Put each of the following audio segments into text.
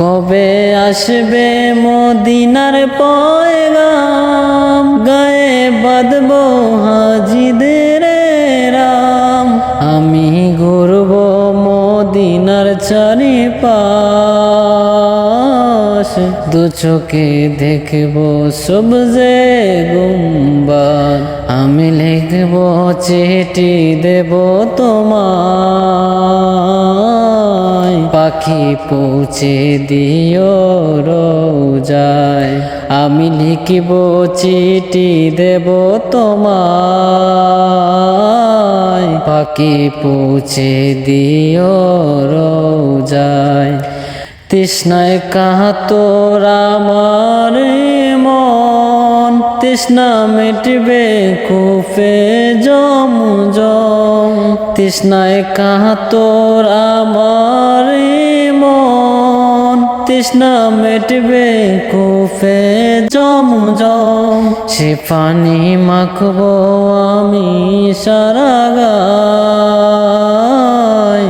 কবে আসবে মদিনার পয়গাম? গায়ে বাঁধব হাজিদের রাম। আমি ঘুরব মদিনার চারি পাশ দু চোখে দেখব সবজে গুম্বাদ। আমি লিখব, চিঠি দেব তোমায়। পাখি পৌঁছে দিও রোজায়। আমি লিখিব, চিঠি দেব তোমায়। পাখি পৌঁছে দিও রোজায়। তৃষ্ণায় কাহাতোর আমার মন। তৃষ্ণা মিটবে কুফে জম জম তৃষ্ণায় কাহাতোর আমার মন। তৃষ্ণা মিটবে কুফে জম জম সে পানি মাখবো আমি সারা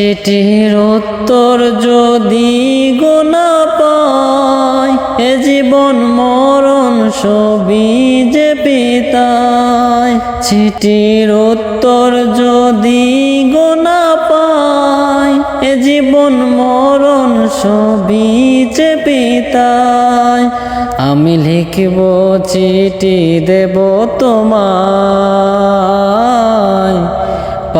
চিঠির উত্তর যদি গোনা পায় এ জীবন মরণ সবই যে পিতায় চিঠির উত্তর যদি গোনা পায় এ জীবন মরণ সবই যে পিতায় আমি লিখব চিঠি দেব তোমায়।